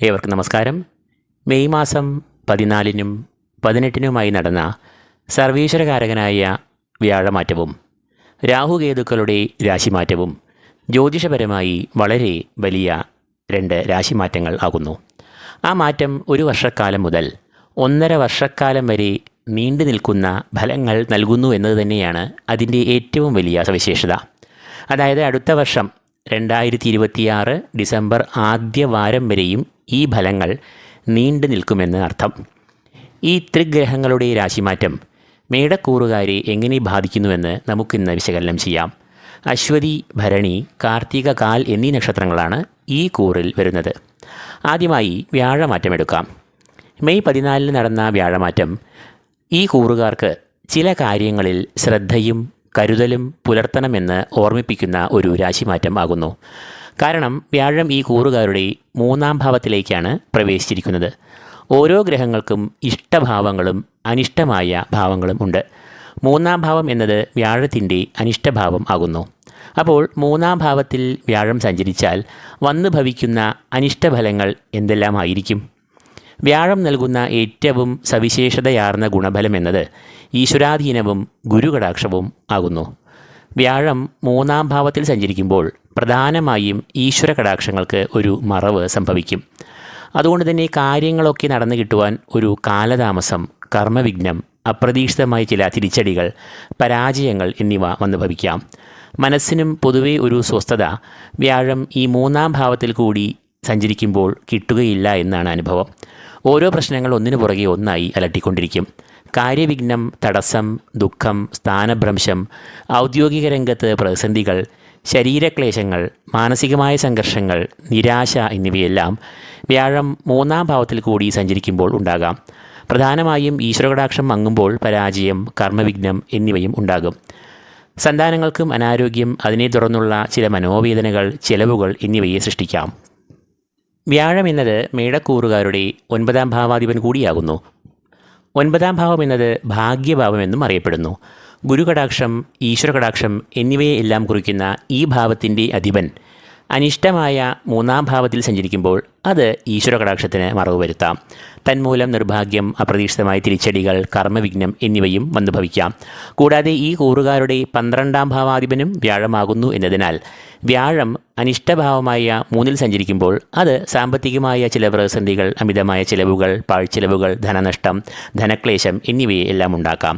ഏവർക്കും നമസ്കാരം. മെയ് മാസം പതിനാലിനും പതിനെട്ടിനുമായി നടന്ന സർവീശ്വരകാരകനായ വ്യാഴമാറ്റവും രാഹുകേതുക്കളുടെ രാശിമാറ്റവും ജ്യോതിഷപരമായി വളരെ വലിയ രണ്ട് രാശിമാറ്റങ്ങൾ ആകുന്നു. ആ മാറ്റം ഒരു വർഷക്കാലം മുതൽ ഒന്നര വർഷക്കാലം വരെ നീണ്ടു നിൽക്കുന്ന ഫലങ്ങൾ നൽകുന്നു എന്നത് തന്നെയാണ് അതിന്റെ ഏറ്റവും വലിയ സവിശേഷത. അതായത് അടുത്ത വർഷം രണ്ടായിരത്തി ഇരുപത്തിയാറ് ഡിസംബർ ആദ്യ വാരം വരെയും ഈ ഫലങ്ങൾ നീണ്ടു നിൽക്കുമെന്ന് അർത്ഥം. ഈ ത്രിഗ്രഹങ്ങളുടെ രാശിമാറ്റം മേടക്കൂറുകാരെ എങ്ങനെ ബാധിക്കുന്നുവെന്ന് നമുക്കിന്ന് വിശകലനം ചെയ്യാം. അശ്വതി ഭരണി കാർത്തിക കാൽ എന്നീ നക്ഷത്രങ്ങളാണ് ഈ കൂറിൽ വരുന്നത്. ആദ്യമായി വ്യാഴമാറ്റം എടുക്കാം. മെയ് പതിനാലിന് നടന്ന വ്യാഴമാറ്റം ഈ കൂറുകാർക്ക് ചില കാര്യങ്ങളിൽ ശ്രദ്ധയും കരുതലും പുലർത്തണമെന്ന് ഓർമ്മിപ്പിക്കുന്ന ഒരു രാശിമാറ്റം ആകുന്നു. കാരണം വ്യാഴം ഈ കൂറുകാരുടെ മൂന്നാം ഭാവത്തിലേക്കാണ് പ്രവേശിച്ചിരിക്കുന്നത്. ഓരോ ഗ്രഹങ്ങൾക്കും ഇഷ്ടഭാവങ്ങളും അനിഷ്ടമായ ഭാവങ്ങളും ഉണ്ട്. മൂന്നാം ഭാവം എന്നത് വ്യാഴത്തിന്റെ അനിഷ്ടഭാവം ആകുന്നു. അപ്പോൾ മൂന്നാം ഭാവത്തിൽ വ്യാഴം സഞ്ചരിച്ചാൽ വന്നു ഭവിക്കുന്ന അനിഷ്ടഫലങ്ങൾ എന്തെല്ലാമായിരിക്കും വ്യാഴം നൽകുന്ന ഏറ്റവും സവിശേഷതയാർന്ന ഗുണഫലം എന്നത് ഈശ്വരാധീനവും ഗുരുകടാക്ഷവും ആകുന്നു. വ്യാഴം മൂന്നാം ഭാവത്തിൽ സഞ്ചരിക്കുമ്പോൾ പ്രധാനമായും ഈശ്വര കടാക്ഷങ്ങൾക്ക് ഒരു മറവ് സംഭവിക്കും. അതുകൊണ്ട് തന്നെ കാര്യങ്ങളൊക്കെ നടന്നു കിട്ടുവാൻ ഒരു കാലതാമസം കർമ്മവിഘ്നം അപ്രതീക്ഷിതമായ ചില തിരിച്ചടികൾ പരാജയങ്ങൾ എന്നിവ വന്നു ഭവിക്കാം. മനസ്സിനും പൊതുവെ ഒരു സ്വസ്ഥത വ്യാഴം ഈ മൂന്നാം ഭാവത്തിൽ കൂടി സഞ്ചരിക്കുമ്പോൾ കിട്ടുകയില്ല എന്നാണ് അനുഭവം. ഓരോ പ്രശ്നങ്ങൾ ഒന്നിനു പുറകെ ഒന്നായി അലട്ടിക്കൊണ്ടിരിക്കും. കാര്യവിഘ്നം തടസ്സം ദുഃഖം സ്ഥാനഭ്രംശം ഔദ്യോഗിക രംഗത്ത് പ്രതിസന്ധികൾ ശരീരക്ലേശങ്ങൾ മാനസികമായ സംഘർഷങ്ങൾ നിരാശ എന്നിവയെല്ലാം വ്യാഴം മൂന്നാം ഭാവത്തിൽ കൂടി സഞ്ചരിക്കുമ്പോൾ ഉണ്ടാകാം. പ്രധാനമായും ഈശ്വരകടാക്ഷം മങ്ങുമ്പോൾ പരാജയം കർമ്മവിഘ്നം എന്നിവയും ഉണ്ടാകും. സന്താനങ്ങൾക്കും അനാരോഗ്യം അതിനെ തുടർന്നുള്ള ചില മനോവേദനകൾ ചെലവുകൾ എന്നിവയെ സൃഷ്ടിക്കാം. വ്യാഴം എന്നത് മേടക്കൂറുകാരുടെ ഒൻപതാം ഭാവാധിപൻ കൂടിയാകുന്നു. ഒൻപതാം ഭാവം എന്നത് ഭാഗ്യഭാവം എന്നും അറിയപ്പെടുന്നു. ഗുരുകടാക്ഷം ഈശ്വരകടാക്ഷം എന്നിവയെ എല്ലാം കുറിക്കുന്ന ഈ ഭാവത്തിന്റെ അധിപൻ അനിഷ്ടമായ മൂന്നാം ഭാവത്തിൽ സഞ്ചരിക്കുമ്പോൾ അത് ഈശ്വര കടാക്ഷത്തിന് മറവ് വരുത്താം. തന്മൂലം നിർഭാഗ്യം അപ്രതീക്ഷിതമായ തിരിച്ചടികൾ കർമ്മവിഘ്നം എന്നിവയും വന്നു ഭവിക്കാം കൂടാതെ ഈ കൂറുകാരുടെ പന്ത്രണ്ടാം ഭാവാധിപനും വ്യാഴമാകുന്നു എന്നതിനാൽ വ്യാഴം അനിഷ്ടഭാവമായ മൂന്നിൽ സഞ്ചരിക്കുമ്പോൾ അത് സാമ്പത്തികമായ ചില പ്രതിസന്ധികൾ അമിതമായ ചിലവുകൾ പാഴ്ചിലവുകൾ ധനനഷ്ടം ധനക്ലേശം എന്നിവയെ എല്ലാം ഉണ്ടാക്കാം.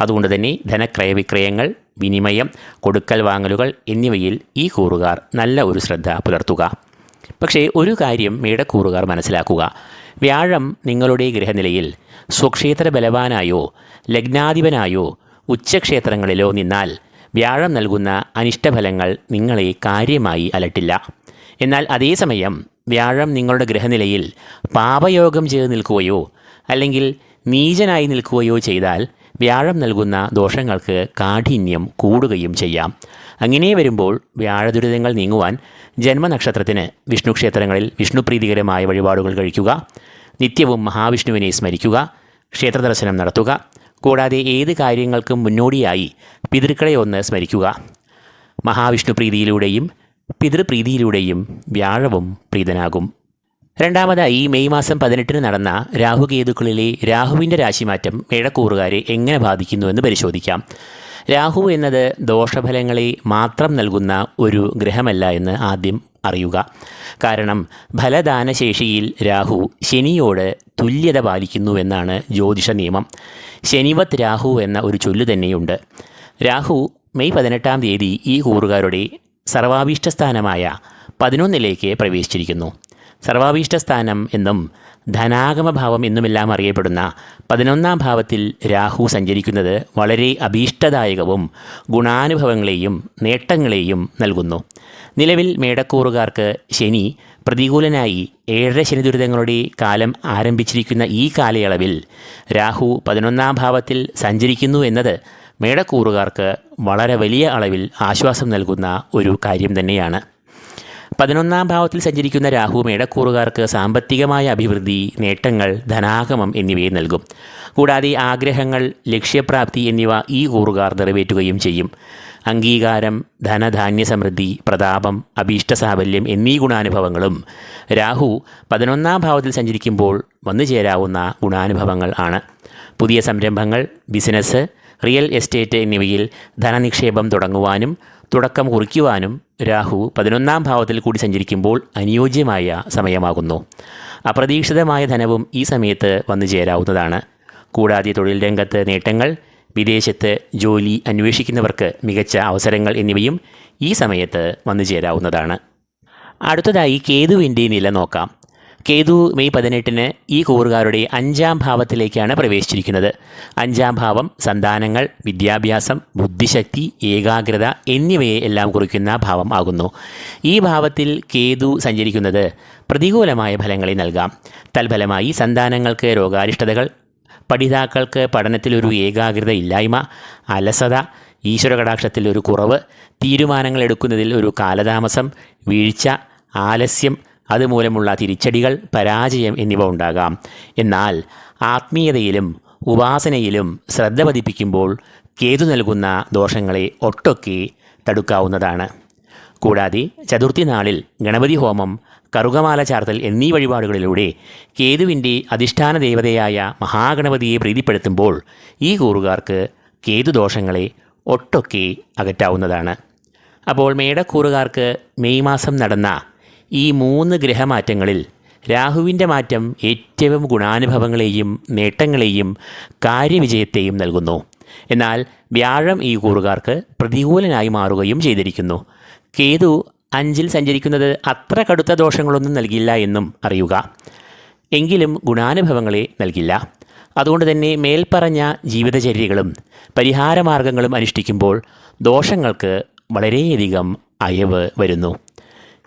അതുകൊണ്ട് തന്നെ ധനക്രയവിക്രയങ്ങൾ വിനിമയം കൊടുക്കൽ വാങ്ങലുകൾ എന്നിവയിൽ ഈ കൂറുകാർ നല്ല ഒരു ശ്രദ്ധ പുലർത്തുക. പക്ഷേ ഒരു കാര്യം മേടക്കൂറുകാർ മനസ്സിലാക്കുക. വ്യാഴം നിങ്ങളുടെ ഗ്രഹനിലയിൽ സ്വക്ഷേത്ര ബലവാനായോ ലഗ്നാധിപനായോ ഉച്ചക്ഷേത്രങ്ങളിലോ നിന്നാൽ വ്യാഴം നൽകുന്ന അനിഷ്ടഫലങ്ങൾ നിങ്ങളെ കാര്യമായി അലട്ടില്ല. എന്നാൽ അതേസമയം വ്യാഴം നിങ്ങളുടെ ഗ്രഹനിലയിൽ പാപയോഗം ചെയ്ത് നിൽക്കുകയോ അല്ലെങ്കിൽ നീചനായി നിൽക്കുകയോ ചെയ്താൽ വ്യാഴം നൽകുന്ന ദോഷങ്ങൾക്ക് കാഠിന്യം കൂടുകയും ചെയ്യാം. അങ്ങനെ വരുമ്പോൾ വ്യാഴദുരിതങ്ങൾ നീങ്ങുവാൻ ജന്മനക്ഷത്രത്തിന് വിഷ്ണു ക്ഷേത്രങ്ങളിൽ വിഷ്ണുപ്രീതികരമായ വഴിപാടുകൾ കഴിക്കുക. നിത്യവും മഹാവിഷ്ണുവിനെ സ്മരിക്കുക. ക്ഷേത്രദർശനം നടത്തുക. കൂടാതെ ഏത് കാര്യങ്ങൾക്കും മുന്നോടിയായി പിതൃക്കളെ ഒന്ന് സ്മരിക്കുക. മഹാവിഷ്ണു പ്രീതിയിലൂടെയും പിതൃപ്രീതിയിലൂടെയും വ്യാഴവും പ്രീതനാകും. രണ്ടാമതായി മെയ് മാസം പതിനെട്ടിന് നടന്ന രാഹുകേതുക്കളിലെ രാഹുവിന്റെ രാശിമാറ്റം മേഴക്കൂറുകാരെ എങ്ങനെ ബാധിക്കുന്നുവെന്ന് പരിശോധിക്കാം. രാഹു എന്നത് ദോഷഫലങ്ങളെ മാത്രം നൽകുന്ന ഒരു ഗ്രഹമല്ല എന്ന് ആദ്യം അറിയുക. കാരണം ഫലദാനശേഷിയിൽ രാഹു ശനിയോട് തുല്യത പാലിക്കുന്നുവെന്നാണ് ജ്യോതിഷ നിയമം. ശനിവത് രാഹു എന്ന ഒരു ചൊല്ലു തന്നെയുണ്ട്. രാഹു മെയ് പതിനെട്ടാം തീയതി ഈ കൂറുകാരുടെ സർവാഭീഷ്ടസ്ഥാനമായ പതിനൊന്നിലേക്ക് പ്രവേശിച്ചിരിക്കുന്നു. സർവാഭീഷ്ടസ്ഥാനം എന്നും ധനാഗമഭാവം എന്നുമെല്ലാം അറിയപ്പെടുന്ന പതിനൊന്നാം ഭാവത്തിൽ രാഹു സഞ്ചരിക്കുന്നത് വളരെ അഭീഷ്ടദായകവും ഗുണാനുഭവങ്ങളെയും നേട്ടങ്ങളെയും നൽകുന്നു. നിലവിൽ മേടക്കൂറുകാർക്ക് ശനി പ്രതികൂലനായി ഏഴര ശനി ദുരിതങ്ങളുടെ കാലം ആരംഭിച്ചിരിക്കുന്ന ഈ കാലയളവിൽ രാഹു പതിനൊന്നാം ഭാവത്തിൽ സഞ്ചരിക്കുന്നു എന്നത് മേടക്കൂറുകാർക്ക് വളരെ വലിയ അളവിൽ ആശ്വാസം നൽകുന്ന ഒരു കാര്യം തന്നെയാണ്. പതിനൊന്നാം ഭാവത്തിൽ സഞ്ചരിക്കുന്ന രാഹു മേടക്കൂറുകാർക്ക് സാമ്പത്തികമായ അഭിവൃദ്ധി നേട്ടങ്ങൾ ധനാഗമം എന്നിവയെ നൽകും. കൂടാതെ ആഗ്രഹങ്ങൾ ലക്ഷ്യപ്രാപ്തി എന്നിവ ഈ കൂറുകാർ നിറവേറ്റുകയും ചെയ്യും. അംഗീകാരം ധനധാന്യ സമൃദ്ധി പ്രതാപം അഭീഷ്ടസാഫല്യം എന്നീ ഗുണാനുഭവങ്ങളും രാഹു പതിനൊന്നാം ഭാവത്തിൽ സഞ്ചരിക്കുമ്പോൾ വന്നു ചേരാവുന്ന ഗുണാനുഭവങ്ങൾ ആണ്. പുതിയ സംരംഭങ്ങൾ ബിസിനസ് റിയൽ എസ്റ്റേറ്റ് എന്നിവയിൽ ധനനിക്ഷേപം തുടങ്ങുവാനും തുടക്കം കുറിക്കുവാനും രാഹു പതിനൊന്നാം ഭാവത്തിൽ കൂടി സഞ്ചരിക്കുമ്പോൾ അനുയോജ്യമായ സമയമാകുന്നു. അപ്രതീക്ഷിതമായ ധനവും ഈ സമയത്ത് വന്നു ചേരാവുന്നതാണ്. കൂടാതെ തൊഴിൽ രംഗത്ത് നേട്ടങ്ങൾ വിദേശത്ത് ജോലി അന്വേഷിക്കുന്നവർക്ക് മികച്ച അവസരങ്ങൾ എന്നിവയും ഈ സമയത്ത് വന്നു ചേരാവുന്നതാണ്. അടുത്തതായി കേതുവിന്റെ നില നോക്കാം. കേതു മെയ് പതിനെട്ടിന് ഈ കൂറുകാരുടെ അഞ്ചാം ഭാവത്തിലേക്കാണ് പ്രവേശിച്ചിരിക്കുന്നത്. അഞ്ചാം ഭാവം സന്താനങ്ങൾ വിദ്യാഭ്യാസം ബുദ്ധിശക്തി ഏകാഗ്രത എന്നിവയെ എല്ലാം കുറിക്കുന്ന ഭാവം ആകുന്നു. ഈ ഭാവത്തിൽ കേതു സഞ്ചരിക്കുന്നത് പ്രതികൂലമായ ഫലങ്ങളെ നൽകാം. തൽഫലമായി സന്താനങ്ങൾക്ക് രോഗാരിഷ്ടതകൾ പഠിതാക്കൾക്ക് പഠനത്തിലൊരു ഏകാഗ്രത ഇല്ലായ്മ അലസത ഈശ്വരകടാക്ഷത്തിൽ ഒരു കുറവ് തീരുമാനങ്ങൾ എടുക്കുന്നതിൽ ഒരു കാലതാമസം വീഴ്ച ആലസ്യം അതുമൂലമുള്ള തിരിച്ചടികൾ പരാജയം എന്നിവ ഉണ്ടാകാം. എന്നാൽ ആത്മീയതയിലും ഉപാസനയിലും ശ്രദ്ധ പതിപ്പിക്കുമ്പോൾ കേതു നൽകുന്ന ദോഷങ്ങളെ ഒട്ടൊക്കെ തടുക്കാവുന്നതാണ്. കൂടാതെ ചതുർത്ഥി നാളിൽ ഗണപതി ഹോമം കറുകമാല ചാർത്തൽ എന്നീ വഴിപാടുകളിലൂടെ കേതുവിന്റെ അധിഷ്ഠാന ദേവതയായ മഹാഗണപതിയെ പ്രീതിപ്പെടുത്തുമ്പോൾ ഈ കൂറുകാർക്ക് കേതു ദോഷങ്ങളെ ഒട്ടൊക്കെ അകറ്റാവുന്നതാണ്. അപ്പോൾ മേടക്കൂറുകാർക്ക് മെയ് മാസം നടന്ന ഈ മൂന്ന് ഗ്രഹമാറ്റങ്ങളിൽ രാഹുവിന്റെ മാറ്റം ഏറ്റവും ഗുണാനുഭവങ്ങളെയും നേട്ടങ്ങളെയും കാര്യവിജയത്തെയും നൽകുന്നു. എന്നാൽ വ്യാഴം ഈ കൂറുകാർക്ക് പ്രതികൂലനായി മാറുകയും ചെയ്തിരിക്കുന്നു. കേതു അഞ്ചിൽ സഞ്ചരിക്കുന്നത് അത്ര കടുത്ത ദോഷങ്ങളൊന്നും നൽകില്ല എന്നും അറിയുക. എങ്കിലും ഗുണാനുഭവങ്ങളെ നൽകില്ല. അതുകൊണ്ട് തന്നെ മേൽപ്പറഞ്ഞ ജീവിതചര്യകളും പരിഹാരമാർഗങ്ങളും അനുഷ്ഠിക്കുമ്പോൾ ദോഷങ്ങൾക്ക് വളരെയധികം അയവ് വരുന്നു.